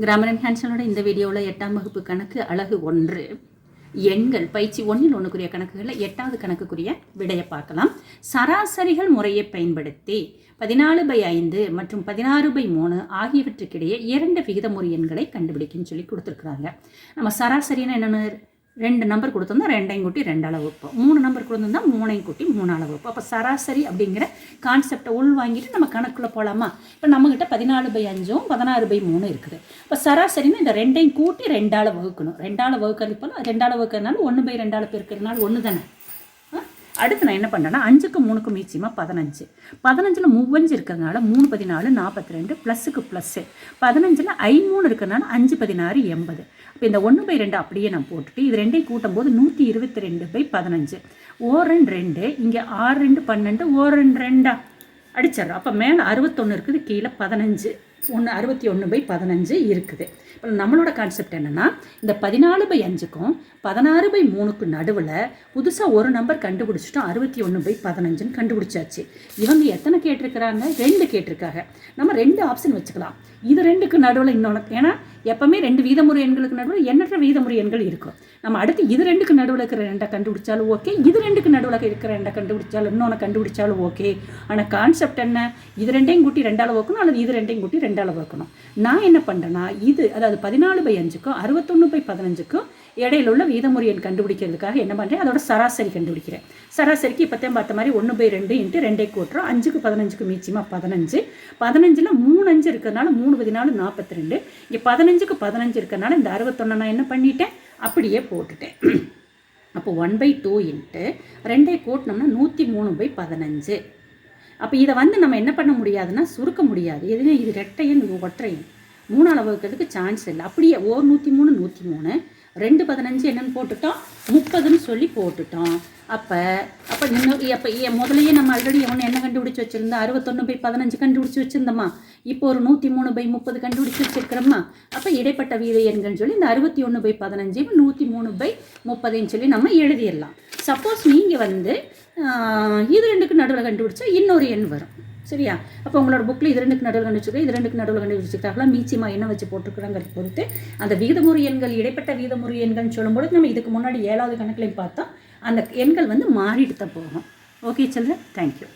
Grammar ஹேன்சனோட இந்த வீடியோவில் எட்டாம் வகுப்பு கணக்கு அழகு ஒன்று. எண்கள் பயிற்சி ஒன்றில் ஒன்றுக்குரிய கணக்குகளில் எட்டாவது கணக்குக்குரிய விடையை பார்க்கலாம். சராசரிகள் முறையை பயன்படுத்தி பதினாலு பை ஐந்து மற்றும் பதினாறு பை மூணு ஆகியவற்றுக்கிடையே இரண்டு விகிதமுறை எண்களை கண்டுபிடிக்குன்னு சொல்லி கொடுத்துருக்குறாங்க. நம்ம சராசரினா என்னென்னு ரெண்டு நம்பர் கொடுத்துருந்தா ரெண்டையும் கூட்டி ரெண்டு அளவு வைப்போம். மூணு நம்பர் கொடுத்துருந்தா மூணையும் கூட்டி மூணு அளவு வைப்போம். அப்போ சராசரி அப்படிங்கிற கான்செப்டை உள் வாங்கிட்டு நம்ம கணக்குள்ளே போகலாமா இப்போ நம்மக்கிட்ட பதினாலு பை அஞ்சும் பதினாறு பை மூணு இருக்குது. இப்போ சராசரின்னு இந்த ரெண்டையும் கூட்டி ரெண்டால் வகுக்கணும். ரெண்டால் வகுக்கிறது போல் ரெண்டால் வகுக்கிறதுனால ஒன்று பை ரெண்டால் பெருக்கிறதுனால ஒன்று தானே அடுத்து நான் என்ன பண்ணேன்னா அஞ்சுக்கு மூணுக்கு மீச்சியமாக பதினஞ்சு. பதினஞ்சில் மூவஞ்சு இருக்கிறதுனால மூணு பதினாலு நாற்பத்தி ரெண்டு ப்ளஸ்ஸுக்கு ப்ளஸ்ஸு. பதினஞ்சில் ஐ மூணு இருக்கிறதுனால அஞ்சு பதினாறு எண்பது. இப்போ இந்த ஒன்று பை ரெண்டு அப்படியே நான் போட்டுட்டு இது ரெண்டையும் கூட்டும் போது நூற்றி இருபத்தி ரெண்டு பை பதினஞ்சு. ஓ ரெண்டு ரெண்டு இங்கே ஆறு ரெண்டு பன்னெண்டு ஓ ரெண்டு ரெண்டா? அடிச்சிடுறோம். அப்போ மேலே அறுபத்தொன்று இருக்குது கீழே பதினஞ்சு. ஒன்று அறுபத்தி ஒன்று பை பதினஞ்சு இருக்குது. இப்போ நம்மளோட கான்செப்ட் என்னென்னா இந்த பதினாலு பை அஞ்சுக்கும் பதினாறு பை மூணுக்கு நடுவில் புதுசாக ஒரு நம்பர் கண்டுபிடிச்சிட்டோம் அறுபத்தி ஒன்று பை பதினஞ்சுன்னு கண்டுபிடிச்சாச்சு. இவங்க எத்தனை கேட்டிருக்கிறாங்க? ரெண்டு கேட்டிருக்காங்க. நம்ம ரெண்டு ஆப்ஷன் வச்சுக்கலாம். இது ரெண்டுக்கு நடுவில் இன்னொன்று ஏன்னா எப்பவுமே ரெண்டு வீதமுறை எண்களுக்கு நடுவில் எண்ணற்ற வீதமுறை எண்கள் இருக்கும். நம்ம அடுத்து இது ரெண்டுக்கு நடுவில் இருக்கிற ரெண்டை கண்டுபிடிச்சாலும் ஓகே இது ரெண்டுக்கு நடுவில் இருக்கிற ரெண்டை கண்டுபிடிச்சாலும் இன்னொன்று கண்டுபிடிச்சாலும் ஓகே ஆனால் கான்செப்ட் என்ன? இது ரெண்டையும் கூட்டி ரெண்டால் வைக்கணும் அல்லது இது ரெண்டையும் கூட்டி ரெண்டால் வைக்கணும் நான் என்ன பண்ணுறேன்னா இது அதாவது பதினாலு பை அஞ்சுக்கும் அறுபத்தொன்று பை பதினஞ்சுக்கும் இடையில உள்ள வீதமுறை எண் கண்டுபிடிக்கிறதுக்காக என்ன பண்ணுறேன் அதோட சராசரி கண்டுபிடிக்கிறேன். சராசரிக்கு இப்போத்தையும் பார்த்த மாதிரி ஒன்று பை ரெண்டு இன்ட்டு ரெண்டே கூட்டுறோம். அஞ்சுக்கு பதினஞ்சுக்கு மீச்சியமாக பதினஞ்சு. பதினஞ்சில் மூணு அஞ்சு இருக்கிறதுனால மூணு பதினாலு நாற்பத்தி ரெண்டு இங்கே பதினஞ்சுக்கு பதினஞ்சு இருக்கிறதுனால இந்த அறுபத்தொன்று நான் என்ன பண்ணிட்டேன்? அப்படியே போட்டுட்டேன். அப்போ ஒன் பை டூ இன்ட்டு ரெண்டே கூட்டினோம்னா நூற்றி மூணு பை பதினஞ்சு. அப்போ இதை வந்து நம்ம என்ன பண்ண முடியாதுன்னா சுருக்க முடியாது. எதுனா இது ரெட்டையன் இது ஒற்றையன் மூணு சான்ஸ் இல்லை. அப்படியே ஓர் நூற்றி மூணு நூற்றி மூணு. ரெண்டு பதினஞ்சு என்னென்னு போட்டுட்டோம் முப்பதுன்னு சொல்லி போட்டுட்டோம் அப்போ அப்போ இன்னும் அப்போ முதலையே நம்ம ஆல்ரெடி ஒன்று என்ன கண்டுபிடிச்சி வச்சுருந்தோம் அறுபத்தொன்று பை பதினஞ்சு கண்டுபிடிச்சி வச்சுருந்தோமா? இப்போ ஒரு நூற்றி மூணு பை முப்பது கண்டுபிடிச்சி வச்சுருக்கிறோமா? அப்போ இடைப்பட்ட வீத எண்கள்னு சொல்லி இந்த அறுபத்தி ஒன்று பை பதினஞ்சு நூற்றி மூணு பை முப்பதுன்னு சொல்லி நம்ம எழுதிடலாம். சப்போஸ் நீங்கள் வந்து இது ரெண்டுக்கு நடுவில் கண்டுபிடிச்சா இன்னொரு எண் வரும். சரியா? அப்போ உங்களோட புக்கில் இது ரெண்டுக்கு நடுவில் கண்டுபிடிச்சிருக்கோம் இது ரெண்டுக்கு நடுவில் கண்டுபிடிச்சிருக்காங்களா? மீச்சிமா என்ன வச்சு போட்டுருக்குறாங்கிறத பொறுத்து. அந்த வீதமுறை எண்கள் இடைப்பட்ட வீதமுறை எண்கள்னு சொல்லும்போது நம்ம இதுக்கு முன்னாடி ஏழாவது கணக்குலையும் பார்த்தோம் அந்த எண்கள் வந்து மாறிட்டு தான் போகும். ஓகே சொல்ல தேங்க்யூ